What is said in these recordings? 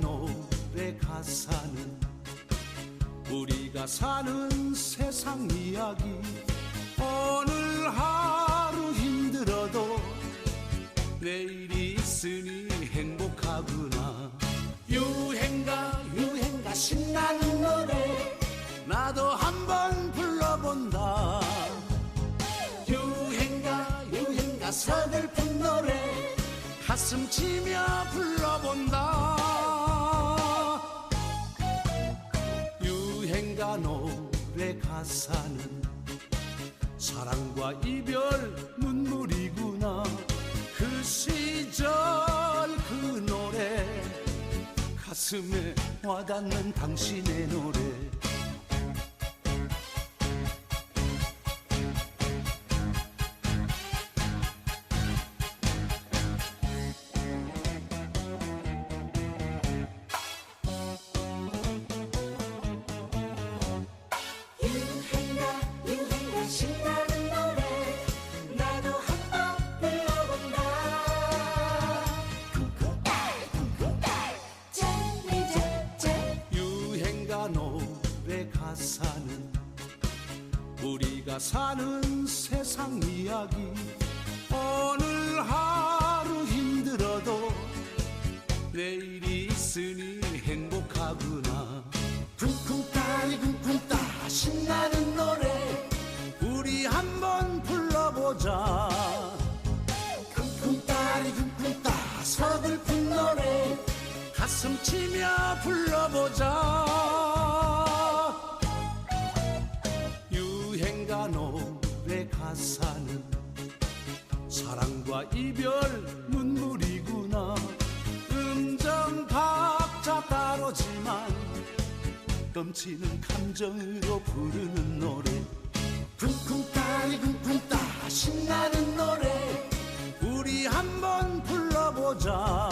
노래 가사는 우리가 사는 세상 이야기. 오늘 하루 힘들어도 내일이 있으니 행복하구나. 유행가 유행가 신나는 노래 나도 한번 불러본다. 유행가 유행가 서글픈 노래 가슴 치며 불러본다. 노래 가사는 사랑과 이별 눈물이구나. 그 시절 그 노래 가슴에 와닿는 당신의 노래 사는 우리가 사는 세상 이야기. 오늘 하루 힘들어도 내일이 있으니 행복하구나. 쿵쿵 따리 쿵쿵 따 신나는 노래. 우리 한번 불러보자. 쿵쿵 따리 쿵쿵 따 서글픈 노래. 가슴 치며 불러보자 이별 눈물이구나. 음정 박자 다르지만 넘치는 감정으로 부르는 노래. 쿵쿵 따리 쿵쿵 따 신나는 노래. 우리 한번 불러보자.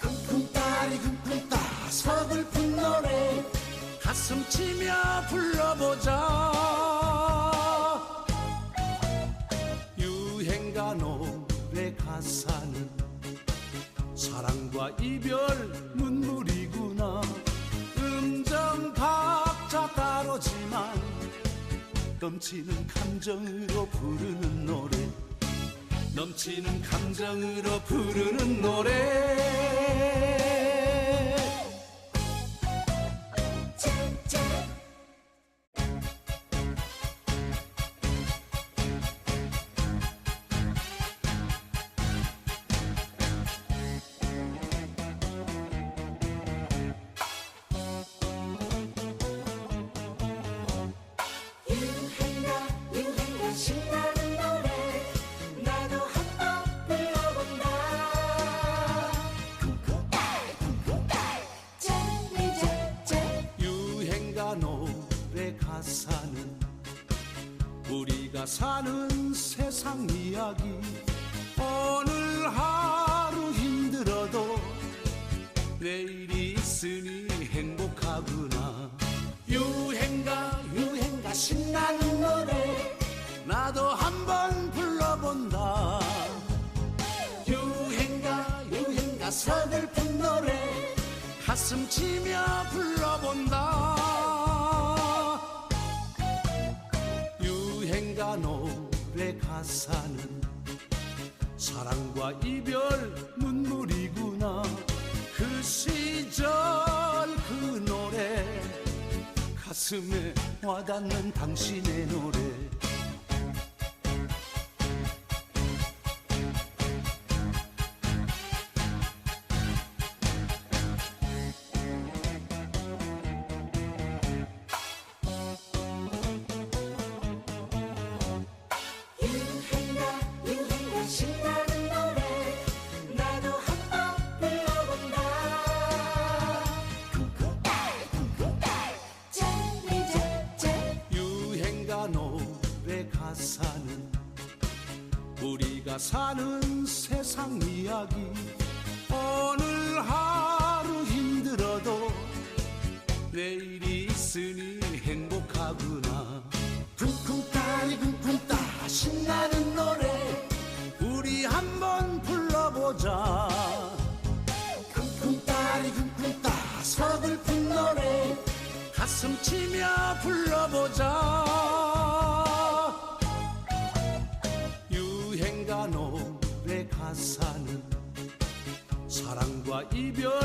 쿵쿵 따리 쿵쿵 따 서글픈 노래. 가슴 치며 불러보자 이별 눈물이구나. 음정 박자 다르지만 넘치는 감정으로 부르는 노래 넘치는 감정으로 부르는 노래 우리가 사는 세상 이야기. 오늘 하루 힘들어도 내일이 있으니 행복하구나. 유행가 유행가 신나는 노래 나도 한번 불러본다. 유행가 유행가 서글픈 노래 가슴 치며 불러본다 가사는 사랑과 이별 눈물이구나. 그 시절 그 노래 가슴에 와닿는 당신의 노래 우리가 사는 세상 이야기. 오늘 하루 힘들어도 내일이 있으니 행복하구나. 쿵쿵 따리 쿵쿵 따 신나는 노래. 우리 한번 불러보자. 쿵쿵 따리 쿵쿵 따 서글픈 노래. 가슴 춤추며 불러보자 가